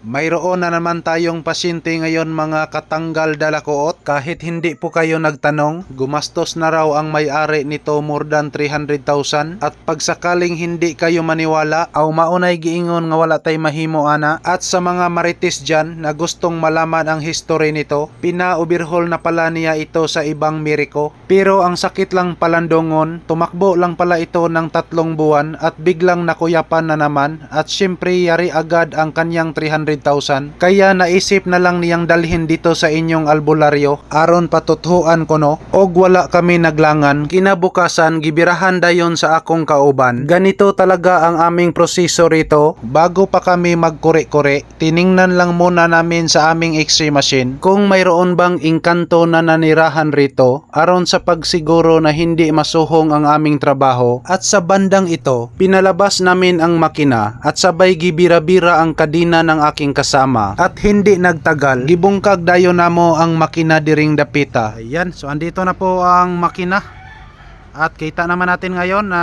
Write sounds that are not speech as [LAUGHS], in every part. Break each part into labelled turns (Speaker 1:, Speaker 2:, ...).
Speaker 1: Mayroon na naman tayong pasyente ngayon mga katanggal dalakoot. Kahit hindi po kayo nagtanong, gumastos na raw ang may-ari nito more than 300,000. At pagsakaling hindi kayo maniwala, aw maunay giingon nga wala tay mahimo ana. At sa mga marites dyan na gustong malaman ang history nito, pina-overhaul na pala niya ito sa ibang miriko. Pero ang sakit lang palandongon, tumakbo lang pala ito ng tatlong buwan at biglang nakuyapan na naman at syempre yari agad ang kanyang 300,000 kaya naisip na lang niyang dalhin dito sa inyong albularyo. Aron patuthuan ko no? Og wala kami naglangan. Kinabukasan gibirahan dayon sa akong kauban. Ganito talaga ang aming proseso rito. Bago pa kami magkure-kure tiningnan lang muna namin sa aming x-ray machine kung mayroon bang engkanto na nanirahan rito. Aron sa pagsiguro na hindi masuhong ang aming trabaho. At sa bandang ito pinalabas namin ang makina at sabay gibira-bira ang kadina ng aking kasama at hindi nagtagal gibungkag dayon namo ang makina diring dapita. Ayan so andito na po ang makina. At kita naman natin ngayon na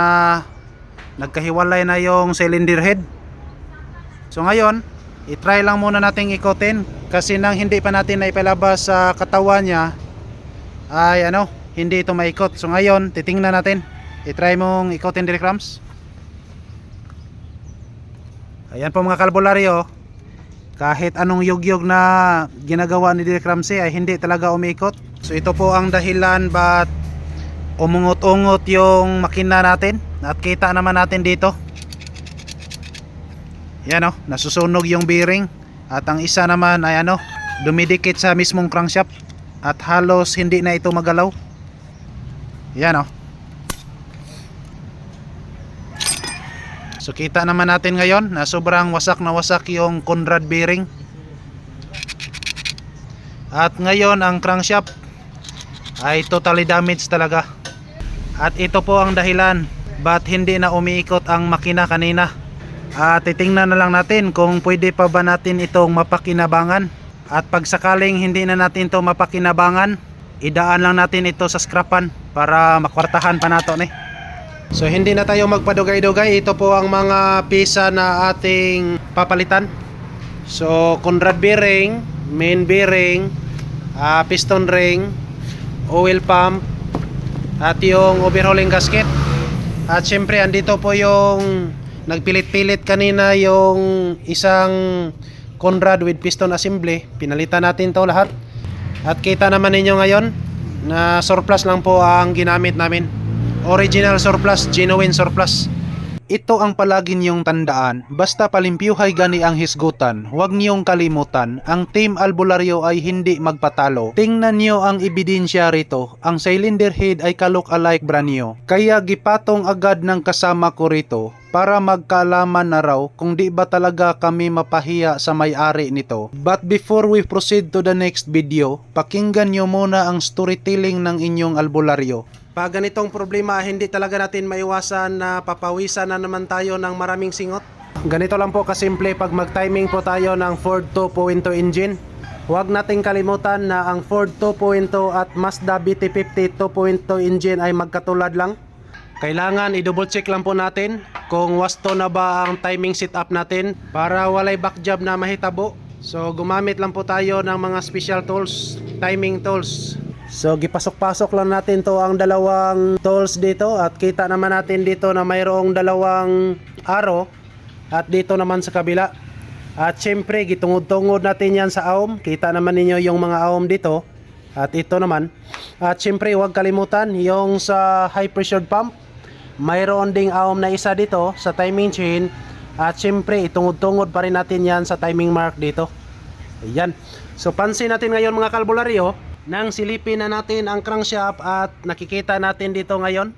Speaker 1: nagkahiwalay na yung cylinder head. So ngayon itry lang muna nating ikotin kasi nang hindi pa natin naipalabas sa katawan niya ay ano hindi ito maikot. So ngayon titingnan natin. Itry mong ikotin direct rams. Ayan po mga kalbularyo kahit anong yugyog na ginagawa ni Direk Ramsey ay hindi talaga umikot so ito po ang dahilan ba't umungot-ungot yung makina natin at kita naman natin dito. Yan o nasusunog yung bearing at ang isa naman ay ano dumidikit sa mismong crankshaft at halos hindi na ito magalaw. Yan o So kita naman natin ngayon na sobrang wasak na wasak yung Conrad bearing. At ngayon ang crankshaft ay totally damaged talaga. At ito po ang dahilan ba't hindi na umiikot ang makina kanina. At titingnan na lang natin kung pwede pa ba natin itong mapakinabangan. At pag sakaling hindi na natin ito mapakinabangan, idaan lang natin ito sa scrapan para makwartahan pa nato ni. So hindi na tayo magpadugay-dugay. Ito po ang mga pisa na ating papalitan. So Conrad bearing, main bearing, ah, piston ring, oil pump, at yung overhauling gasket. At syempre andito po yung nagpilit-pilit kanina yung isang Conrad with piston assembly. Pinalitan natin to lahat. At kita naman ninyo ngayon na surplus lang po ang ginamit namin. Original surplus, genuine surplus. Ito ang palagi niyong tandaan, basta palimpyuhay gani ang hisgutan, huwag niyong kalimutan, ang Team Albularyo ay hindi magpatalo. Tingnan niyo ang ebidensya rito, ang cylinder head ay kalok-alike brand. Kaya gipatong agad ng kasama ko rito, para magkaalaman na raw kung di ba talaga kami mapahiya sa may-ari nito. But before we proceed to the next video, pakinggan nyo muna ang storytelling ng inyong albularyo. Pag ganitong problema, hindi talaga natin maiwasan na papawisan na naman tayo ng maraming singot. Ganito lang po kasimple pag mag-timing po tayo ng Ford 2.0 engine. Huwag nating kalimutan na ang Ford 2.0 at Mazda BT50 2.0 engine ay magkatulad lang. Kailangan i-double check lang po natin kung wasto na ba ang timing setup natin para walay back job na mahitabo. So gumamit lang po tayo ng mga special tools, timing tools. So gipasok-pasok lang natin to ang dalawang tools dito at kita naman natin dito na mayroong dalawang arrow at dito naman sa kabila. At syempre gitungod-tungod natin yan sa aum. Kita naman ninyo yung mga aum dito. At ito naman. At syempre huwag kalimutan yung sa high pressure pump. Mayroon ding aum na isa dito sa timing chain. At syempre itungod-tungod pa rin natin yan sa timing mark dito. Ayan. So pansin natin ngayon mga kalbularyo nang silipin na natin ang crankshaft at nakikita natin dito ngayon.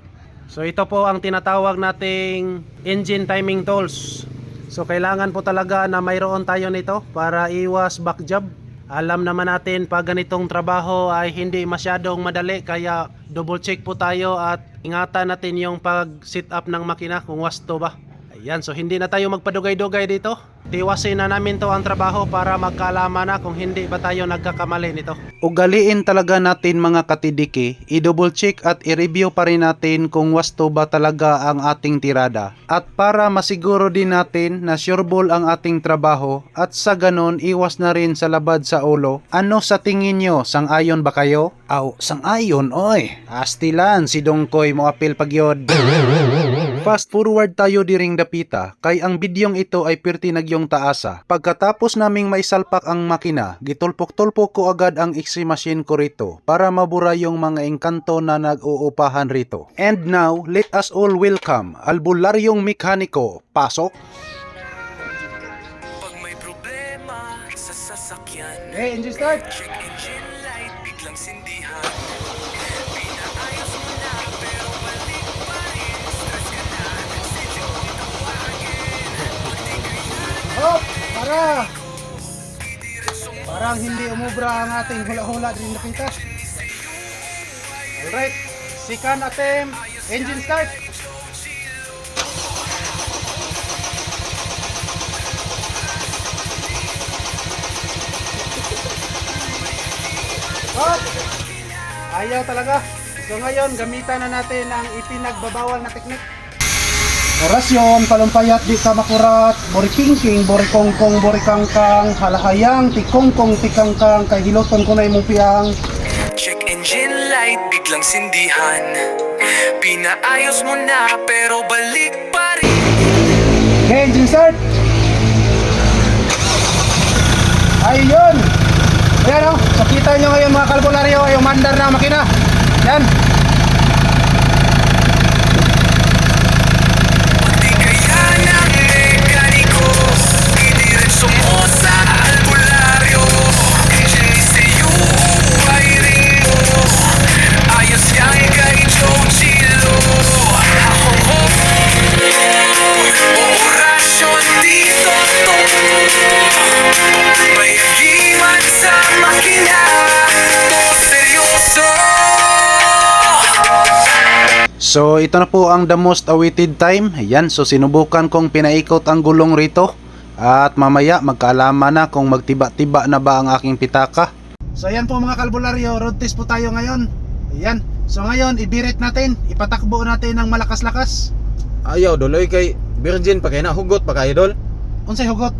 Speaker 1: So ito po ang tinatawag nating engine timing tools. So kailangan po talaga na mayroon tayo nito para iwas back job. Alam naman natin pag ganitong trabaho ay hindi masyadong madali kaya double check po tayo at ingatan natin yung pag sit up ng makina kung wasto ba. Ayan, so hindi na tayo magpadugay-dugay dito. Tiwasin na namin to ang trabaho para magkaalaman na kung hindi ba tayo nagkakamali nito. Ugaliin talaga natin mga katidiki, i-double check at i-review pa rin natin kung wasto ba talaga ang ating tirada. At para masiguro din natin na sureball ang ating trabaho at sa ganon iwas na rin sa labad sa ulo. Ano sa tingin nyo? Sang-ayon ba kayo? Aw, sang-ayon oy. Astilan si Dongkoy mo apil pagyod. [LAUGHS] Fast forward tayo diring dapita, kay ang bidyong ito ay pirti nagyong taasa. Pagkatapos naming maisalpak ang makina, gitulpok-tulpok ko agad ang X-ray machine ko rito para mabura yung mga engkanto na nag-uupahan rito. And now, let us all welcome albularyong mekaniko. Pasok!
Speaker 2: Pag may problema sa sasakyan
Speaker 1: Hey, engine start! Para! Parang hindi umubra ang ating hula-hula din nakita. Alright, second attempt, engine start. Hop! Ayaw talaga. So ngayon, gamitan na natin ang ipinagbabawal na teknik. Orasyon, palumpayat, di ka makurat, bori kingking, bori kongkong, bori kangkang, halahayang, tikongkong, tikangkang, kay hiloton ko na imong piyang.
Speaker 2: Check engine light, biglang sindihan Pinaayos mo na, pero balik pa rin
Speaker 1: Okay, engine start! Ayun! Ayan o, so kita nyo ngayon mga kalbularyo, ay umandar na makina. Yan, So ito na po ang the most awaited time. Ayan, so sinubukan kong pinaikot ang gulong rito. At mamaya magkaalaman na kung magtiba-tiba na ba ang aking pitaka. So ayan po mga kalbularyo, road test po tayo ngayon. Ayan, so ngayon ibirit natin, ipatakbo natin ng malakas-lakas.
Speaker 3: Ayaw doloy kay virgin pa kay na hugot pa kay idol.
Speaker 1: Unsay hugot?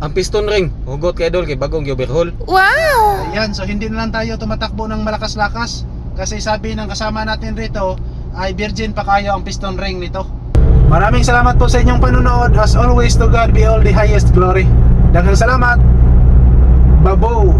Speaker 3: Ang piston ring hugot kay idol kay bagong overhaul.
Speaker 1: Ayan, so hindi na lang tayo tumatakbo ng malakas-lakas. Kasi sabi ng kasama natin rito, ay virgin pa kayo ang piston ring nito. Maraming salamat po sa inyong panunood. As always, to God be all the highest glory. Daghang salamat. Babo!